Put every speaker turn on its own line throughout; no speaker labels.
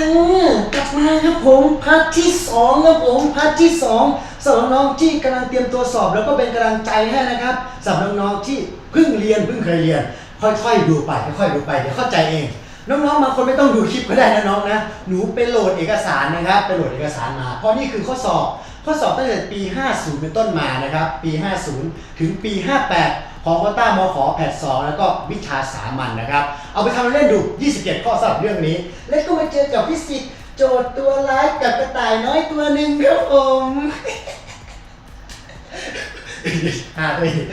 ออกลับมาครับผมพาร์ทที่สองครับผมพาร์ทที่สองสำหรับน้องที่กำลังเตรียมตัวสอบแล้วก็เป็นกำลังใจให้นะครับสำหรับน้องๆที่เพิ่งเรียนเพิ่งเคยเรียน ค่อยๆดูไปค่อยๆดูไปเดี๋ยวเข้าใจเอง น้องๆบางคนไม่ต้องดูคลิปก็ได้นะน้องนะ หนูไปโหลดเอกสารนะครับไปโหลดเอกสารมา เพราะนี่คือข้อสอบ ข้อสอบตั้งแต่ปี 50 เป็นต้นมานะครับ ปี 50 ถึงปี 58 ของโควต้ามอขอแพท2แล้วก็วิชาสามัญนะครับ เอาไปทำเล่นดู 27 ข้อสำหรับเรื่องนี้ แล้วก็มาเจอกับฟิสิกส์โจทย์ตัวร้ายกับกระต่ายน้อยตัวหนึ่งครับผม อ่าตัวเอง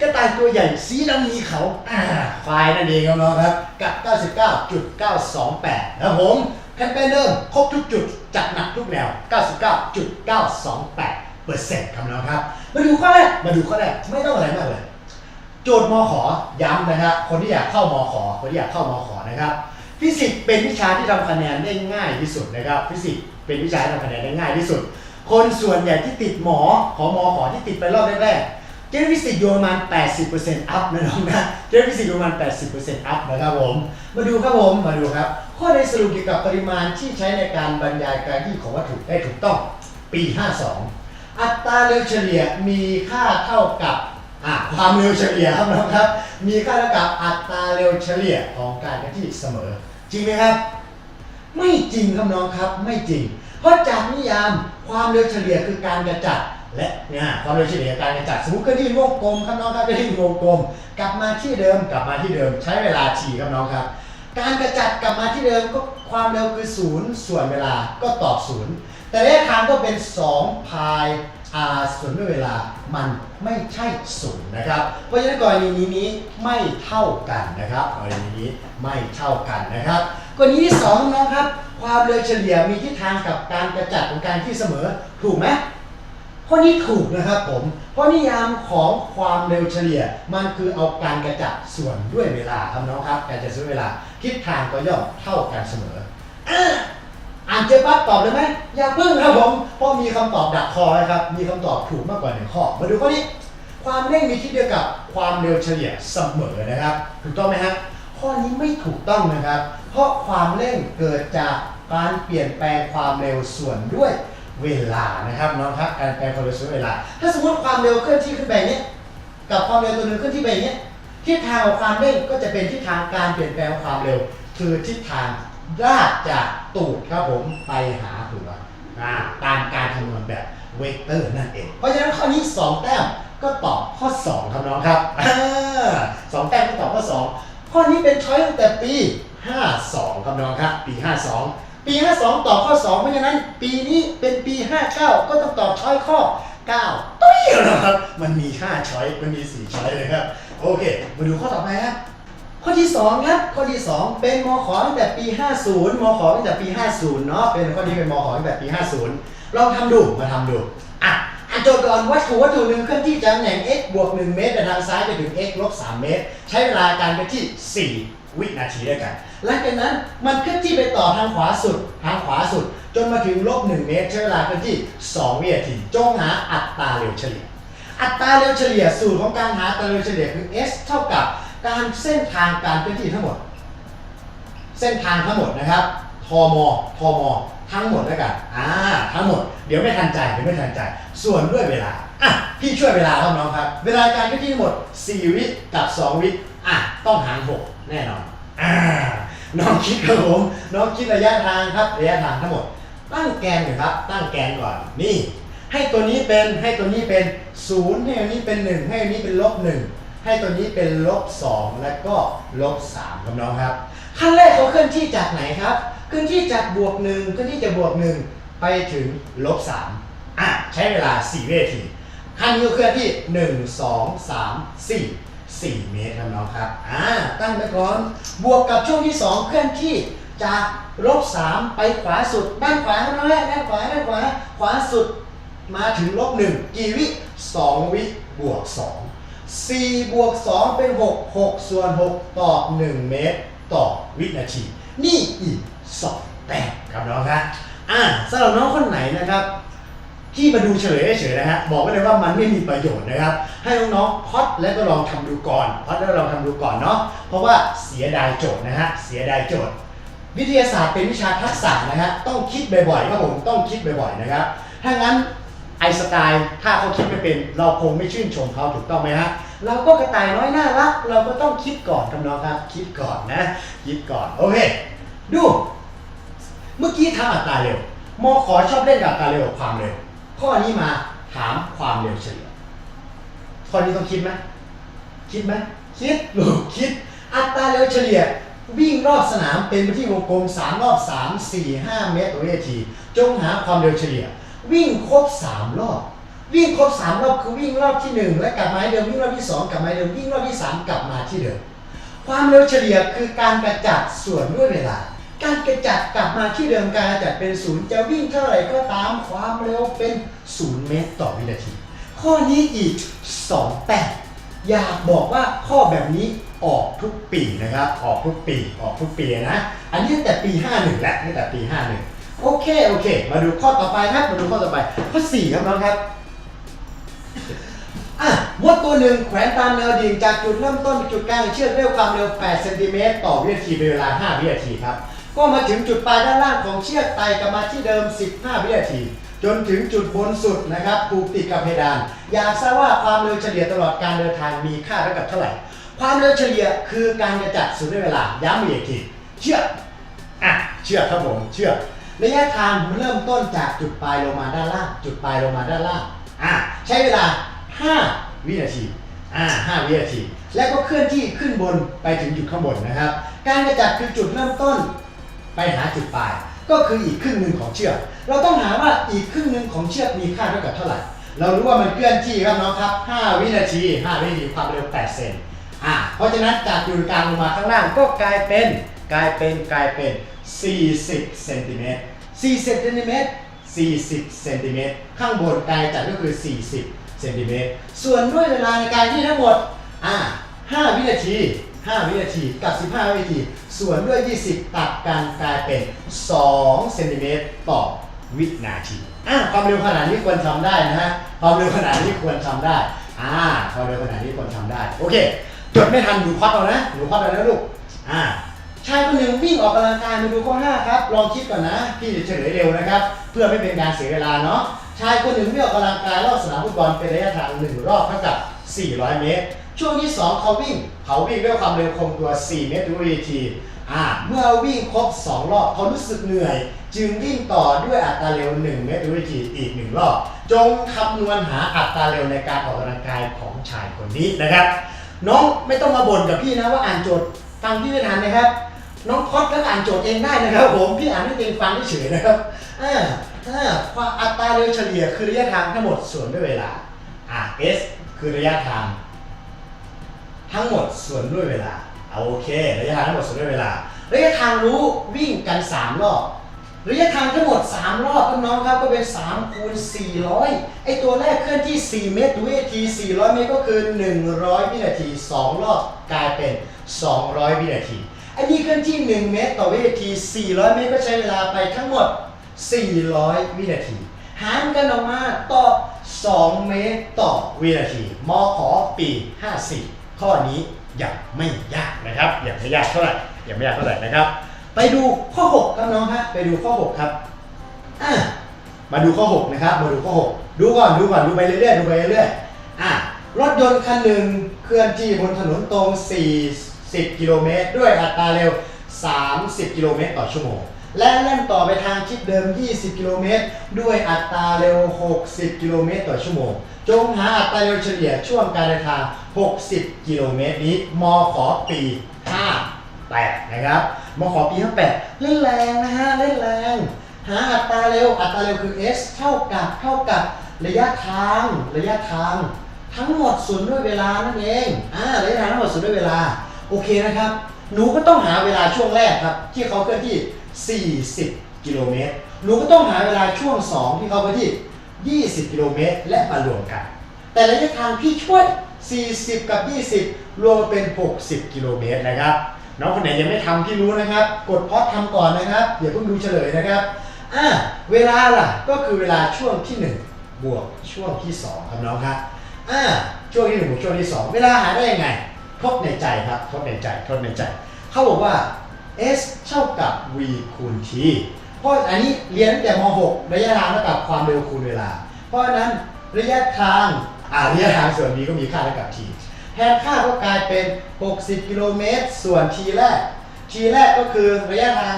กระต่ายตัวใหญ่สีดำมีเขาอ่าควายนั่นเองน้องครับกับ 99.928ครับผมแคมเปญเดิมครบทุกจุด จัดหนักทุกแนว 99.928เปอร์เซ็นต์ครับน้องครับ มาดูข้อแรกมาดูข้อแรกไม่ต้องอะไรมากเลย โจทย์มขอย้ำนะครับคนที่อยากเข้ามขอคนที่อยากเข้ามขอนะครับฟิสิกส์เป็นวิชาที่ทำคะแนนได้ง่ายที่สุดนะครับฟิสิกส์เป็นวิชาที่ทำคะแนนได้ง่ายที่สุด คนส่วนใหญ่ที่ติดหมอของมอขอที่ติดไปรอบแรกๆเจนฟิสิกส์อยู่ประมาณ 80%อัพนะน้องนะเจนฟิสิกส์อยู่ประมาณ 80%อัพนะครับผม มาดูครับผมมาดูครับ ข้อในสรุปเกี่ยวกับปริมาณที่ใช้ในการบรรยายการที่ของวัตถุได้ถูกต้องปี 52 อัตราเร็วเฉลี่ยมีค่าเท่ากับความเร็วเฉลี่ยครับน้องครับ มีค่าเท่ากับอัตราเร็วเฉลี่ยของการเคลื่นที่เสมอ จริงไหมครับ ไม่จริงครับน้องครับ ไม่จริง เพราะจากนิยามความเร็วเฉลี่ยคือการกระจัดและเนี่ยความเร็วเฉลี่ยการกระจัดสมมติเคลื่อนที่วงกลมครับน้องครับเคลื่อนที่วงกลม กลับมาที่เดิมกลับมาที่เดิม ใช้เวลาฉี่ครับน้องครับ การกระจัดกลับมาที่เดิมก็ความเร็วคือศูนย์ส่วนเวลาก็ตอบศูนย์แต่ระยะทางก็เป็น2พาย ส่วนด้วยเวลามันไม่ใช่ศูนย์นะครับ เพราะฉะนั้นกรณีนี้ไม่เท่ากันนะครับกรณีนี้ไม่เท่ากันนะครับกรณีที่สองน้องครับ ความเร็วเฉลี่ยมีทิศทางกับการกระจัดของการที่เสมอถูกไหมข้อนี้ถูกนะครับผม เพราะนิยามของความเร็วเฉลี่ย มันคือเอาการกระจัดส่วนด้วยเวลาครับน้องครับการจัดส่วนเวลาทิศทางก็ย่อมเท่ากันเสมอ อ่านเจอปั๊บตอบเลยไหมอย่าเพิ่งครับผมเพราะมีคำตอบดักคอนะครับ มีคำตอบถูกมากกว่าหนึ่งข้อ มาดูข้อนี้ ความเร่งมีทิศเดียวกับความเร็วเฉลี่ยเสมอนะครับ ถูกต้องไหมฮะข้อนี้ไม่ถูกต้องนะครับ เพราะความเร่งเกิดจากการเปลี่ยนแปลงความเร็วส่วนด้วยเวลานะครับน้องครับการแปลงความเร็วส่วนด้วยเวลา ถ้าสมมติความเร็วเคลื่อนที่ขึ้นไปเนี้ยกับความเร็วตัวหนึ่งเคลื่อนที่ไปเนี้ยทิศทางของความเร่งก็จะเป็นทิศทางการเปลี่ยนแปลงความเร็ว คือทิศทาง ลากจากตูดครับผมไปหาหัวอ่าตามการคำนวณแบบเวกเตอร์นั่นเอง เพราะฉะนั้นข้อนี้ 2 แต้มก็ตอบข้อ 2 ครับน้องครับอ่าสองแต้มก็ตอบข้อ 2 ข้อนี้เป็นช้อยตั้งแต่ปี 52 ครับน้องครับ ปี 52 ปี 52 ตอบข้อ 2 เพราะฉะนั้นปีนี้เป็นปี 59 ก็ต้องตอบช้อยข้อ 9ตุ้ยนะครับ มันมี 5 ช้อยมันมี 4 ช้อยเลยครับ โอเค มาดูข้อต่อไปครับ ข้อที่2ครับข้อที่ 2 เป็นมขอตั้งแต่ปี 50มขอตั้งแต่ปี 50เนาะเป็นข้อนี้เป็นมขอตั้งแต่ปี 50ลองทำดูมาทำดูอะอ่านโจทย์ก่อนวัตถุวัตถุหนึ่งเคลื่อนที่จากตำแหน่ง x บวก 1 เมตรไปทางซ้ายไปถึง x ลบ3เมตร ใช้เวลาการเคลื่อนที่ 4 วินาทีด้วยกันหลังจากนั้นมันเคลื่อนที่ไปต่อทางขวาสุดทางขวาสุด จนมาถึงลบ 1 เมตร ใช้เวลาเคลื่อนที่ 2 วินาทีจงหาอัตราเร็วเฉลี่ย อัตราเร็วเฉลี่ยสูตรของการหาอัตราเร็วเฉลี่ยคือ s เท่ากับ การเส้นทางการเคลื่อนที่ทั้งหมด เส้นทางทั้งหมดนะครับ ทม ทม ทั้งหมดแล้วกัน อ่า ทั้งหมด เดี๋ยวไม่ทันใจ เดี๋ยวไม่ทันใจ ส่วนด้วยเวลา อะ พี่ช่วยเวลาครับน้องครับ เวลาการเคลื่อนที่ทั้งหมด 4 วิกับ 2 วิ อะ ต้องหาร 6 แน่นอน อ่า น้องคิดครับผม น้องคิดระยะทางครับ ระยะทางทั้งหมด ตั้งแกนก่อนครับ ตั้งแกนก่อน นี่ ให้ตัวนี้เป็น ให้ตัวนี้เป็น 0 ให้ตัวนี้เป็น 1 ให้ตัวนี้เป็นลบ1 ให้ตัวนี้เป็นลบ2แล้วก็ลบ3ครับน้องครับ ขั้นแรกเขาเคลื่อนที่จากไหนครับ เคลื่อนที่จากบวก1เคลื่อนที่จากบวก1ไปถึงลบ3อะใช้เวลา4วินาทีขั้นนี้เคลื่อนที่ 1 2 3 4 4 เมตรครับน้องครับ อ่า ตั้งไว้ก่อน บวกกับช่วงที่ 2 เคลื่อนที่จากลบ3ไปขวาสุด ด้านขวาครับน้องแรกด้านขวา ด้านขวา ขวาสุด มาถึงลบ1กี่วิ 2 วิ บวก 2 4บวก2เป็น 6 6 ส่วน 6ต่อ1เมตร ต่อวินาที นี่อีก 2 แต้มครับน้องครับอ่าสำหรับน้องคนไหนนะครับ ที่มาดูเฉลยเฉยนะฮะบอกไว้เลยว่ามันไม่มีประโยชน์นะครับ ให้น้องๆพอดและก็ลองทำดูก่อนพอดแล้วลองทำดูก่อนเนาะเพราะว่าเสียดายโจทย์นะฮะเสียดายโจทย์ วิทยาศาสตร์เป็นวิชาทักษะนะฮะต้องคิดบ่อยๆครับผมต้องคิดบ่อยๆนะครับถ้างั้น ไอสไตล์ถ้าเขาคิดไม่เป็นเราคงไม่ชื่นชมเขาถูกต้องไหมฮะเราก็กระต่ายน้อยน่ารัก เราก็ต้องคิดก่อนครับน้องครับ คิดก่อนนะ คิดก่อน โอเค ดู เมื่อกี้ทำอัตราเร็วมอขอชอบเล่นกับอัตราเร็วกับความเร็ว ข้อนี้มาถามความเร็วเฉลี่ยข้อนี้ต้องคิดไหมคิดไหมคิดลูกคิด อัตราเร็วเฉลี่ยวิ่งรอบสนามเป็นไปที่วงกลม3รอบ3 4 5 เมตรต่อวินาที จงหาความเร็วเฉลี่ย วิ่งครบ3รอบวิ่งครบ3รอบคือวิ่งรอบที่1และกลับมาเดิมวิ่งรอบที่2กลับมาเดิมวิ่งรอบที่3กลับมาที่เดิมความเร็วเฉลี่ยคือการกระจัดส่วนด้วยเวลา การกระจัดกลับมาที่เดิมการกระจัดเป็นศูนย์จะวิ่งเท่าไหร่ก็ตามความเร็วเป็น0เมตรต่อวินาที ข้อนี้อีก2แต้มอยากบอกว่าข้อแบบนี้ออกทุกปีนะครับออกทุกปีออกทุกปีนะ อันนี้แต่ปี 51 แล้วตั้งแต่ปี 51 โอเคโอเค มาดูข้อต่อไปครับมาดูข้อต่อไป ข้อ4ครับน้องครับอะมดตัวหนึ่งแขวนตามแนวดิ่งจากจุดเริ่มต้นจุดกลางเชือกด้วยความเร็ว 8 เซนติเมตรต่อวินาทีเป็นเวลา 5 วินาทีครับ ก็มาถึงจุดปลายด้านล่างของเชือกไต่กลับมาที่เดิม 15 วินาที จนถึงจุดบนสุดนะครับผูกติดกับเพดาน อยากทราบว่าความเร็วเฉลี่ยตลอดการเดินทางมีค่าเท่ากับเท่าไหร่ ความเร็วเฉลี่ยคือการกระจัดสุดด้วยเวลาย้ำอีกทีเชือกอะเชือกครับผมเชือก ระยะทางเริ่มต้นจากจุดปลายลงมาด้านล่าง จุดปลายลงมาด้านล่างอะใช้เวลา 5 วินาทีอ่า5วินาที แล้วก็เคลื่อนที่ขึ้นบนไปถึงจุดข้างบนนะครับ การกระจัดคือจุดเริ่มต้น ไปหาจุดปลาย ก็คืออีกครึ่งหนึ่งของเชือก เราต้องหาว่าอีกครึ่งหนึ่งของเชือกมีค่าเท่ากับเท่าไหร่ เรารู้ว่ามันเคลื่อนที่ครับน้องครับ 5 วินาที 5 วินาทีความเร็ว 8 เซนอะเพราะฉะนั้นจากจุดกลางลงมาข้างล่างก็กลายเป็นกลายเป็นกลายเป็น 40เซนติเมตร40เซนติเมตร40เซนติเมตรข้างบนกลายจากก็คือ 40เซนติเมตรส่วนด้วยเวลาในการที่ทั้งหมดอะ5วินาที 5 วินาทีกับ 15 วินาที ส่วนด้วย 20 ตัดกันกลายเป็น2เซนติเมตรต่อวินาทีอะความเร็วขนาดนี้ควรทำได้นะฮะความเร็วขนาดนี้ควรทำได้อ่าความเร็วขนาดนี้ควรทำได้ โอเคจดไม่ทันหนูควัดเอานะหนูควัดเอานะลูกอ่า ชายคนหนึ่งวิ่งออกกำลังกายมาดูข้อ5ครับ ลองคิดก่อนนะ พี่จะเฉลยเร็วนะครับ เพื่อไม่เป็นการเสียเวลาเนาะ ชายคนหนึ่งวิ่งออกกำลังกายรอบสนามฟุตบอลเป็นระยะทาง 1 รอบเท่ากับ 400 เมตร ช่วงที่ 2 เขาวิ่ง เขาวิ่งด้วยความเร็วคงตัว 4 เมตรทุกวินาทีอ่าเมื่อวิ่งครบ 2 รอบเขารู้สึกเหนื่อย จึงวิ่งต่อด้วยอัตราเร็ว 1 เมตรทุกวินาทีอีก 1 รอบ จงคำนวณหาอัตราเร็วในการออกกำลังกายของชายคนนี้นะครับ น้องไม่ต้องมาบ่นกับพี่นะว่าอ่านโจทย์ฟังพี่ไม่ทันนะครับ น้องคอสแล้วอ่านโจทย์เองได้นะครับผมพี่อ่านให้เองฟังเฉยๆนะครับอ่าอ่าความอัตราเร็วเฉลี่ยคือระยะทางทั้งหมดส่วนด้วยเวลาอ่า s คือระยะทาง ทั้งหมดส่วนด้วยเวลาเอาโอเค ระยะทางทั้งหมดส่วนด้วยเวลา ระยะทางรู้วิ่งกัน 3 รอบระยะทางทั้งหมด 3 รอบพี่น้องครับก็เป็น3คูณ400ไอตัวแรกเคลื่อนที่ 4 เมตรวินาที 400 เมตรก็คือ 100 วินาที 2 รอบกลายเป็น 200 วินาที อ้นี่เคลื่อนที่ 1 เมตรต่อวินาที 400 เมตรก็ใช้เวลาไปทั้งหมด 400 วินาที หารกันออกมาต่อ 2 เมตรต่อวินาทีมขอปี 54 ข้อนี้ยังไม่ยากนะครับยังไม่ยากเท่าไหร่ยังไม่ยากเท่าไหร่นะครับ ไปดูข้อ 6 ครับน้องฮะไปดูข้อ 6 ครับอะมาดูข้อ 6 นะครับ มาดูข้อ 6 ดูก่อนดูก่อนดูไปเรื่อยๆดูไปเรื่อยๆอะรถยนต์คันหนึ่งเคลื่อนที่บนถนนตรง4 40กิโลเมตร ด้วยอัตราเร็ว 30 กิโลเมตรต่อชั่วโมง และเล่นต่อไปทางชิดเดิม 20 กิโลเมตร ด้วยอัตราเร็ว 60 กิโลเมตรต่อชั่วโมง จงหาอัตราเร็วเฉลี่ยช่วงการเดินทาง 60 กิโลเมตรนี้ มขอปี 58 นะครับ มขอปี 58 เล่นแรงนะฮะ เล่นแรง หาอัตราเร็ว อัตราเร็วคือ s เท่ากับเท่ากับระยะทาง ระยะทางทั้งหมดส่วนด้วยเวลานั่นเอง อ่าระยะทางทั้งหมดส่วนด้วยเวลา โอเคนะครับ หนูก็ต้องหาเวลาช่วงแรกครับ ที่เขาเคลื่อนที่ 40 กิโลเมตร หนูก็ต้องหาเวลาช่วง 2 ที่เขาเคลื่อนที่ 20 กิโลเมตร และมารวมกัน แต่ระยะทางพี่ช่วย 40 กับ 20 รวมเป็น 60 กิโลเมตรนะครับ น้องคนไหนยังไม่ทำพี่รู้นะครับ กดพอดทำก่อนนะครับอย่าเพิ่งดูเฉลยนะครับอ่าเวลาล่ะก็คือเวลาช่วงที่ 1 บวกช่วงที่ 2 ครับน้องครับอ่าช่วงที่1บวกช่วงที่ 2 เวลาหาได้ยังไง ทบในใจครับทบในใจทบในใจ เขาบอกว่า s เท่ากับ v คูณ t เพราะอันนี้เรียนตั้งแต่ม .6 ระยะทางเท่ากับความเร็วคูณเวลา เพราะฉะนั้นระยะทางอ่าระยะทางส่วน v ก็มีค่าเท่ากับ t แทนค่าก็กลายเป็น 60 กิโลเมตร ส่วน t แรก t แรกก็คือระยะทาง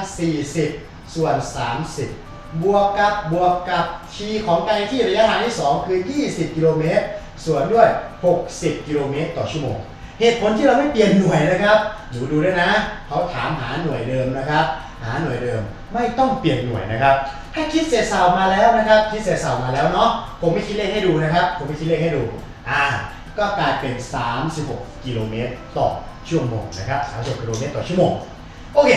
40 ส่วน 30 บวกกับบวกกับ t ของการที่ระยะทางที่ 2 คือ 20 กิโลเมตร ส่วนด้วย 60 กิโลเมตรต่อชั่วโมง เหตุผลที่เราไม่เปลี่ยนหน่วยนะครับดูดูด้วยนะเขาถามหาหน่วยเดิมนะครับ หาหน่วยเดิมไม่ต้องเปลี่ยนหน่วยนะครับ ถ้าคิดเศษเสามาแล้วนะครับ คิดเศษเสามาแล้วเนาะผมไม่คิดเลขให้ดูนะครับ ผมไม่คิดเลขให้ดูอ่าก็กลายเป็น 36 กิโลเมตรต่อชั่วโมงนะครับ36กิโลเมตรต่อชั่วโมงโอเค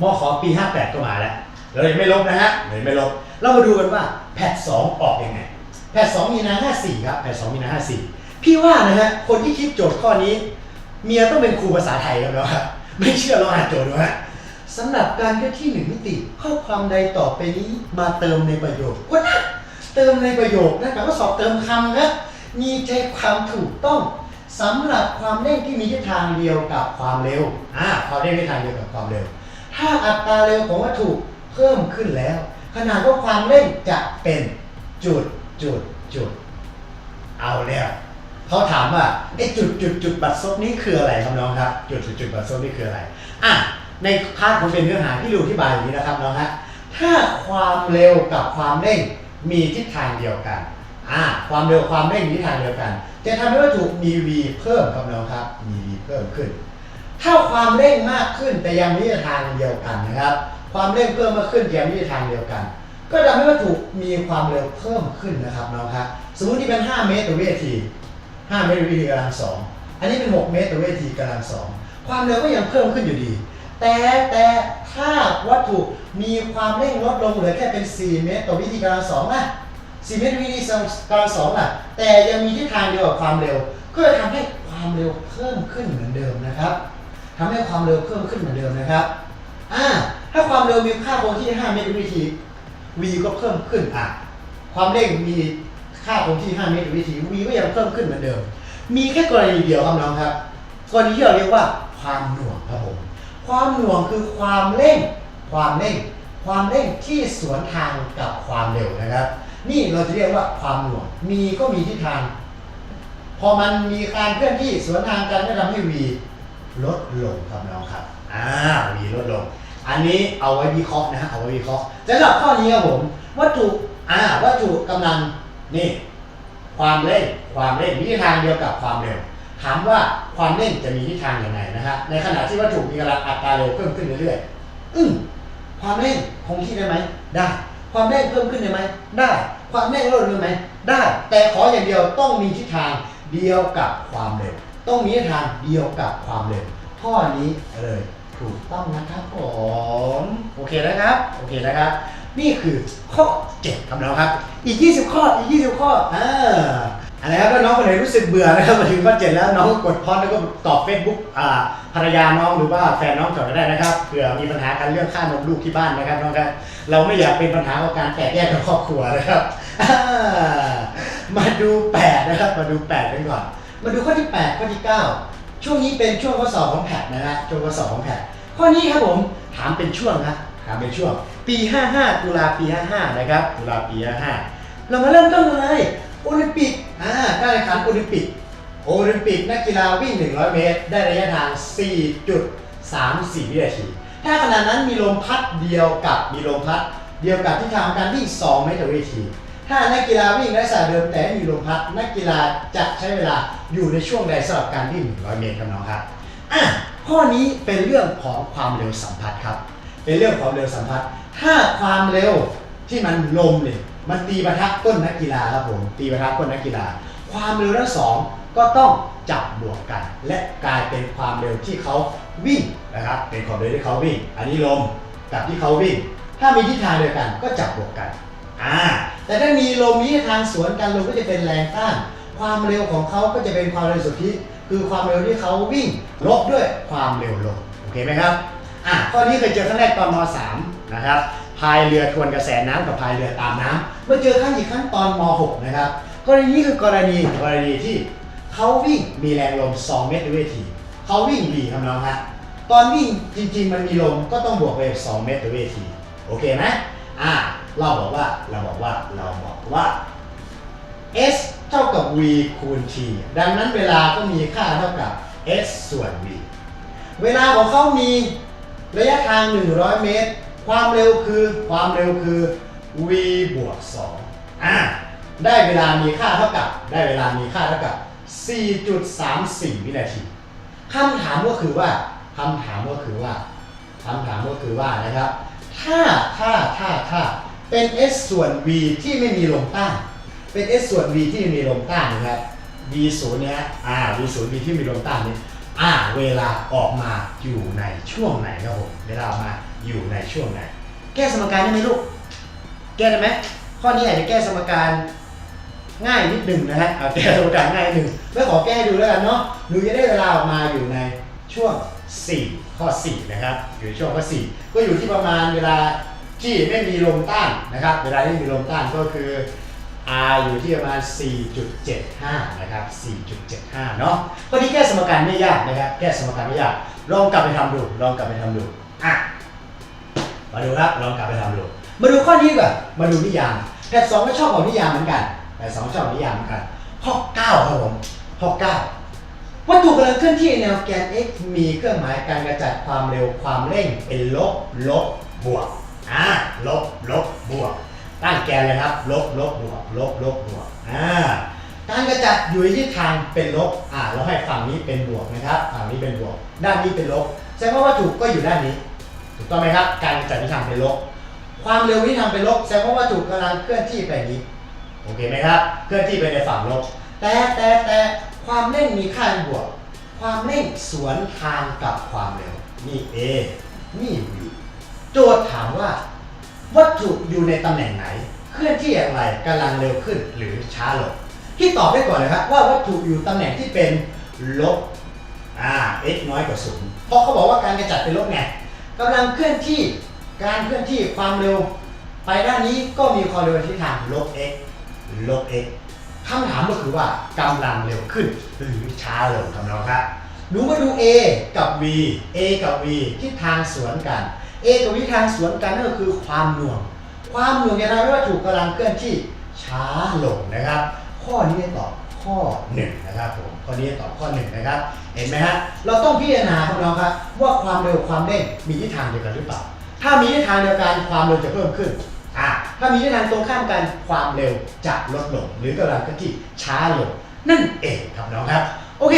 มอขอปี 58 ก็มาแล้วเรายังไม่ลบนะฮะเรายังไม่ลบ เรามาดูกันว่าแพท2ออกยังไงแพท2มีนา54 ครับแพท2มีนา54 พี่ว่านะฮะคนที่คิดโจทย์ข้อนี้ เมียต้องเป็นครูภาษาไทยครับเนาะไม่เชื่อลองอ่านโจทย์ดูฮะสำหรับการเคลื่อนที่หนึ่งมิติข้อความใดต่อไปนี้มาเติมในประโยคว่านะเติมในประโยคนะครับก็สอบเติมคำครับมีใจความถูกต้องสำหรับความเร่งที่มีทิศทางเดียวกับความเร็วอ่าความเร่งทิศทางเดียวกับความเร็ว ถ้าอัตราเร็วของวัตถุเพิ่มขึ้นแล้ว ขนาดว่าความเร่งจะเป็นจุดจุดจุดเอาแล้ว เขาถามว่าไอ้จุดจุดจุดบัตรซบนี้คืออะไรครับน้องครับ จุดจุดจุดบัตรซบนี่คืออะไรอะในพาร์ทของเป็นเนื้อหาที่รูที่บายอย่างนี้นะครับน้องฮะถ้าความเร็วกับความเร่งมีทิศทางเดียวกันอ่าความเร็วความเร่งมีทิศทางเดียวกัน จะทำให้วัตถุมี v เพิ่มครับน้องครับมี v เพิ่มขึ้น ถ้าความเร่งมากขึ้นแต่ยังมีทิศทางเดียวกันนะครับ ความเร่งเพิ่มมากขึ้นแต่ยังมีทิศทางเดียวกัน ก็ทำให้วัตถุมีความเร็วเพิ่มขึ้นนะครับน้องครับสมมติที่เป็น 5 เมตรต่อวินาที 5 เมตรวินาทีกำลังสองอันนี้เป็น 6 เมตรต่อวินาทีกำลังสองความเร็วก็ยังเพิ่มขึ้นอยู่ดี แต่แต่ถ้าวัตถุมีความเร่งลดลงเหลือแค่เป็น 4 เมตรต่อวิธีกำลังสองนะ4เมตรวิธีกำลังสองน่ะ แต่ยังมีทิศทางเดียวกับความเร็ว ก็จะทำให้ความเร็วเพิ่มขึ้นเหมือนเดิมนะครับทำให้ความเร็วเพิ่มขึ้นเหมือนเดิมนะครับอ่าถ้าความเร็วมีค่าคงที่ 5 เมตรวินาที v ก็เพิ่มขึ้นอะ ความเร่งมี ค่าคงที่ 5 เมตรต่อวินาที v ก็ยังเพิ่มขึ้นเหมือนเดิม มีแค่กรณีเดียวครับน้องครับ กรณีที่เราเรียกว่าความหน่วงครับผม ความหน่วงคือความเร่ง ความเร่ง ความเร่งที่สวนทางกับความเร็วนะครับ นี่เราจะเรียกว่าความหน่วง มีก็มีทิศทาง พอมันมีการเคลื่อนที่สวนทางกันก็ทำให้ v ลดลงครับน้องครับ อ่า v ลดลง อันนี้เอาไว้วิเคราะห์นะฮะ เอาไว้วิเคราะห์สำหรับข้อนี้ครับผม วัตถุ อ่า วัตถุกำลัง นี่ ความเร่งความเร่งมีทิศทางเดียวกับความเร็วถามว่าความเร่งจะมีทิศทางยังไงนะฮะในขณะที่วัตถุมีกำลังอัตราเร็วเพิ่มขึ้นเรื่อยๆอืมความเร่งคงที่ได้ไหมได้ ความเร่งเพิ่มขึ้นได้ไหมได้ ความเร่งลดลงไหมได้ แต่ขออย่างเดียวต้องมีทิศทางเดียวกับความเร็วต้องมีทิศทางเดียวกับความเร็วข้อนี้เลยถูกต้องนะครับผมโอเคนะครับ โอเคนะครับ นี่คือข้อ7ครับน้องครับ อีก 20 ข้ออีก 20 ข้ออ่าอะไรครับถ้าน้องคนไหนรู้สึกเบื่อนะครับมาถึงข้อ7แล้วน้องกดพอดแล้วก็ตอบ Facebook อ่าภรรยาน้องหรือว่าแฟนน้องก่อนก็ได้นะครับเผื่อมีปัญหากันเรื่องค่านมลูกที่บ้านนะครับน้องครับเราไม่อยากเป็นปัญหาของการแตกแยกกับครอบครัวนะครับอ่ามาดู8นะครับมาดู8กันก่อนมาดูข้อที่8ข้อที่9ช่วงนี้เป็นช่วงข้อสอบของแพทนะฮะช่วงข้อสอบของแพทข้อนี้ครับผมถามเป็นช่วงนะ ถามเป็นช่วงปี 55 ตุลาปี 55 นะครับตุลาปี 55 เรามาเริ่มต้นกันเลยโอลิมปิกอ่าการแข่งขันโอลิมปิกโอลิมปิกนักกีฬาวิ่ง 100 เมตร ได้ระยะทาง 4.34 วินาที ถ้าขณะนั้นมีลมพัดเดียวกับมีลมพัด เดียวกับทิศทางของการวิ่ง 2 เมตรต่อวินาที ถ้านักกีฬาวิ่งได้สายเดิมแต่ไม่มีลมพัด นักกีฬาจะใช้เวลาอยู่ในช่วงใดสำหรับการวิ่ง 100 เมตรครับน้องครับ อะข้อนี้เป็นเรื่องของความเร็วสัมพัทธ์ครับ เป็นเรื่องของเร็วสัมพัทธ์ถ้าความเร็วที่มันลมเนี่ยมันตีประทัก้นนักกีฬาครับผมตีประทัก้นนักกีฬา ความเร็วทั้งสองก็ต้องจับบวกกัน และกลายเป็นความเร็วที่เขาวิ่งนะครับเป็นความเร็วที่เขาวิ่ง อันนี้ลมกับที่เขาวิ่ง ถ้ามีทิศทางเดียวกันก็จับบวกกันอ่าแต่ถ้ามีลมมีทิศทางสวนกันลมก็จะเป็นแรงต้านความเร็วของเขาก็จะเป็นความเร็วสุทธิคือความเร็วที่เขาวิ่งลบด้วยความเร็วลมโอเคไหมครับ อะข้อนี้เคยเจอครั้งแรกตอนม .3 นะครับพายเรือทวนกระแสน้ำกับพายเรือตามน้ำมาเจอครั้งอีกครั้งตอนม .6 นะครับกรณีนี้คือกรณีกรณีที่เขาวิ่งมีแรงลม 2 เมตรในเวทีเขาวิ่งดีครับน้องฮะตอนวิ่งจริง ๆ มันมีลมก็ต้องบวกไป2เมตรต่อวินาทีโอเคไหมอ่าเราบอกว่าเราบอกว่าเราบอกว่า s เท่ากับ v คูณ t ดังนั้นเวลาก็มีค่าเท่ากับ s ส่วน v เวลาของเขามี ระยะทาง 100 เมตร ความเร็วคือความเร็วคือ v บวก2อ่าได้เวลามีค่าเท่ากับ ได้เวลามีค่าเท่ากับ 4.34 วินาทีคำถามก็คือว่าคำถามก็คือว่าคำถามก็คือว่านะครับ ถ้าถ้าถ้าถ้าเป็น s ส่วน v ที่ไม่มีลมต้านเป็น s ส่วน v ที่ไม่มีลมต้านนะครับ v ศูนย์เนี่ยอ่า v ศูนย์ v ที่มีลมต้านเนี่ย อ่าเวลาออกมาอยู่ในช่วงไหนครับผมเวลาออกมาอยู่ในช่วงไหน แก้สมการได้ไหมลูก แก้ได้ไหมข้อนี้อาจจะแก้สมการง่ายนิดหนึ่งนะฮะเอาแก้สมการง่ายนิดหนึ่งไม่ขอแก้ให้ดูแล้วกันเนาะหนูจะได้เวลาออกมาอยู่ในช่วง 4 ข้อ 4 นะครับ อยู่ในช่วงข้อ 4 ก็อยู่ที่ประมาณเวลาที่ไม่มีลมต้านนะครับ เวลาที่มีลมต้านก็คือ R อยู่ที่ประมาณ 4.75 นะครับ 4.75 เนาะข้อนี้แก้สมการไม่ยากนะครับ แก้สมการไม่ยาก ลองกลับไปทำดู ลองกลับไปทำดู อะ มาดูครับ ลองกลับไปทำดู มาดูข้อนี้ก่อน มาดูนิยามแพทสองก็ชอบเอานิยามเหมือนกันแพทสองชอบนิยามเหมือนกัน ข้อ 9 ครับผม ข้อ 9 วัตถุกำลังเคลื่อนที่แนวแกน x มีเครื่องหมายการกระจัดความเร็วความเร่งเป็นลบ ลบ บวก อ่าลบ ลบ บวก ตั้งแกนเลยครับ ลบลบบวกลบลบบวกอ่าการกระจัดอยู่ทิศทางเป็นลบอ่าเราให้ฝั่งนี้เป็นบวกนะครับฝั่งนี้เป็นบวก ด้านนี้เป็นลบแสดงว่าวัตถุก็อยู่ด้านนี้ ถูกต้องไหมครับ การกระจัดทิศทางเป็นลบ ความเร็วที่ทำเป็นลบแสดงว่าวัตถุกำลังเคลื่อนที่ไปนี้โอเคไหมครับ เคลื่อนที่ไปในฝั่งลบ แต่แต่แต่ความเร่งมีค่าเป็นบวก ความเร่งสวนทางกับความเร็วนี่ A นี่ V โจทย์ถามว่า วัตถุอยู่ในตำแหน่งไหน เคลื่อนที่อย่างไรกำลังเร็วขึ้นหรือช้าลงที่ตอบได้ก่อนเลยครับว่าวัตถุอยู่ตำแหน่งที่เป็นลบอ่า x น้อยกว่าศูนย์เพราะเขาบอกว่าการกระจัดเป็นลบไงกำลังเคลื่อนที่การเคลื่อนที่ความเร็ว ไปด้านนี้ก็มีความเร็วทิศทางลบ x ลบ x คำถามก็คือว่ากำลังเร็วขึ้นหรือช้าลงครับน้องครับหนูมาดู a กับ v a กับ v ทิศทางสวนกัน a กับ v ทิทางสวนกันก็คือความหน่วง ความหน่วงเนี่ยนะไม่ว่าถูกกำลังเคลื่อนที่ช้าลงนะครับ ข้อนี้ตอบข้อหนึ่งนะครับผมข้อนี้ตอบข้อหนึ่งนะครับ เห็นไหมฮะเราต้องพิจารณาครับน้องครับว่าความเร็วความเร่งมีทิศทางเดียวกันหรือเปล่า ถ้ามีทิศทางเดียวกันความเร็วจะเพิ่มขึ้นอ่าถ้ามีทิศทางตรงข้ามกันความเร็วจะลดลง หรือกำลังเคลื่อนที่ช้าลงนั่นเองครับน้องครับ โอเค